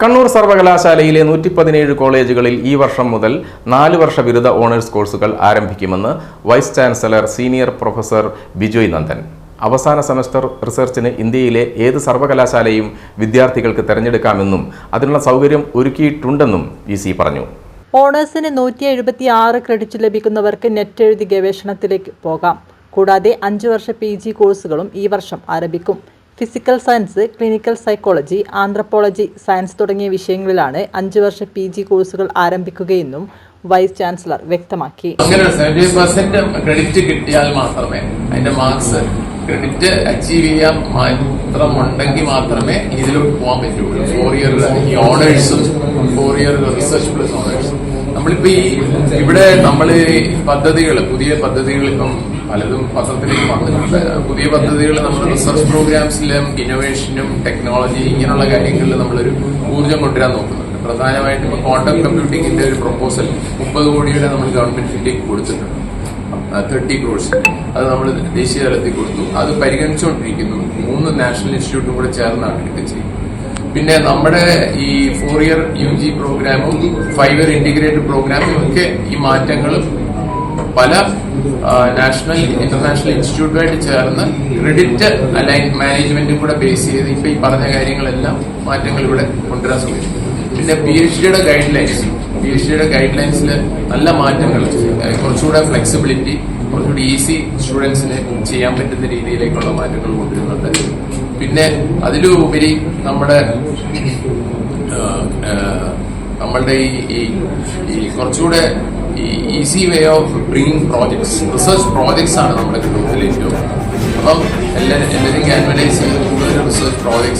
കണ്ണൂർ സർവകലാശാലയിലെ നൂറ്റി പതിനേഴ് കോളേജുകളിൽ ഈ വർഷം മുതൽ നാല് വർഷ ബിരുദ ഓണേഴ്സ് കോഴ്സുകൾ ആരംഭിക്കുമെന്ന് vice chancellor senior professor Bijoy Nandan. അവസാന സെമസ്റ്റർ റിസർച്ചിന് ഇന്ത്യയിലെ ഏത് സർവകലാശാലയും വിദ്യാർത്ഥികൾക്ക് തിരഞ്ഞെടുക്കാമെന്നും അതിനുള്ള സൗകര്യം ഒരുക്കിയിട്ടുണ്ടെന്നും വി സി പറഞ്ഞു. ഓണേഴ്സിന് നൂറ്റി എഴുപത്തി ആറ് ക്രെഡിറ്റ് ലഭിക്കുന്നവർക്ക് നെറ്റ് എഴുതി ഗവേഷണത്തിലേക്ക് പോകാം. കൂടാതെ അഞ്ച് വർഷ പി ജി കോഴ്സുകളും ഈ വർഷം ആരംഭിക്കും. Physical science clinical psychology anthropology science തുടങ്ങിയ വിഷയങ്ങളിലാണ് അഞ്ച് വർഷ പി ജി കോഴ്സുകൾ ആരംഭിക്കുകയെന്നും വൈസ് ചാൻസലർ വ്യക്തമാക്കി. ക്രെഡിറ്റ് കിട്ടിയാൽ മാത്രമേ അതിന്റെ മാർക്സ് ക്രെഡിറ്റ് അച്ചീവ് ചെയ്യാൻ മാത്രം ഉണ്ടെങ്കിൽ മാത്രമേ ഇതിലോട്ട് പോകാൻ പറ്റുള്ളൂ. ഫോർ ഇയർ ഈ ഓണേഴ്സും four year research plus honours നമ്മളിപ്പോ ഈ ഇവിടെ നമ്മൾ പദ്ധതികൾ പുതിയ പദ്ധതികൾ ഇപ്പം പലതും പത്രത്തിലേക്ക് വന്നിട്ടുണ്ട്. പുതിയ പദ്ധതികൾ നമ്മൾ റിസർച്ച് പ്രോഗ്രാംസിലും ഇന്നോവേഷനും ടെക്നോളജി ഇങ്ങനെയുള്ള കാര്യങ്ങളിൽ നമ്മളൊരു ഊർജം കൊണ്ടുവരാൻ നോക്കുന്നുണ്ട്. പ്രധാനമായിട്ടും ഇപ്പൊ ക്വാണ്ടം കമ്പ്യൂട്ടിങ്ങിന്റെ ഒരു പ്രപ്പോസൽ മുപ്പത് കോടിയുടെ നമ്മൾ ഗവൺമെന്റിലേക്ക് കൊടുത്തിട്ടുണ്ട്. തേർട്ടി ക്രോഡ്സ് അത് നമ്മൾ ദേശീയ തലത്തിൽ കൊടുത്തു. അത് പരിഗണിച്ചുകൊണ്ടിരിക്കുന്നു. മൂന്ന് നാഷണൽ ഇൻസ്റ്റിറ്റ്യൂട്ടും കൂടെ ചേർന്നാണ് ഇത് ചെയ്യുന്നത്. പിന്നെ നമ്മുടെ ഈ ഫോർ ഇയർ യു ജി പ്രോഗ്രാമും ഫൈവ് ഇയർ ഇന്റിഗ്രേറ്റഡ് പ്രോഗ്രാമും ഒക്കെ ഈ മാറ്റങ്ങളും പല നാഷണൽ ഇന്റർനാഷണൽ ഇൻസ്റ്റിറ്റ്യൂട്ടുമായിട്ട് ചേർന്ന് ക്രെഡിറ്റ് അലൈൻ മാനേജ്മെന്റും കൂടെ ബേസ് ചെയ്ത് ഇപ്പൊ ഈ പറഞ്ഞ കാര്യങ്ങളെല്ലാം മാറ്റങ്ങൾ ഇവിടെ കൊണ്ടുവരാൻ ശ്രമിക്കും പിന്നെ പി എച്ച് ഡിയുടെ ഗൈഡ് ലൈൻസ് പി എച്ച് ഡിയുടെ ഗൈഡ് ലൈൻസിൽ നല്ല മാറ്റങ്ങൾ കുറച്ചുകൂടെ ഫ്ലെക്സിബിലിറ്റി കുറച്ചുകൂടി ഈസി സ്റ്റുഡൻസിന് ചെയ്യാൻ പറ്റുന്ന രീതിയിലേക്കുള്ള മാറ്റങ്ങൾ കൊണ്ടുവരുന്നുണ്ട്. പിന്നെ അതിലുപരി നമ്മുടെ നമ്മളുടെ ഈ ഈ- കുറച്ചുകൂടെ ഈ easy way of bringing projects research projects ആണ് നമ്മുടെ ഗ്രൂപ്പിൽ ഏറ്റവും അപ്പം എല്ലാവരും എല്ലാവരും ക്യാൻവലൈസ് ചെയ്ത് കൂടുതൽ റിസർച്ച് പ്രോജക്ട്സ്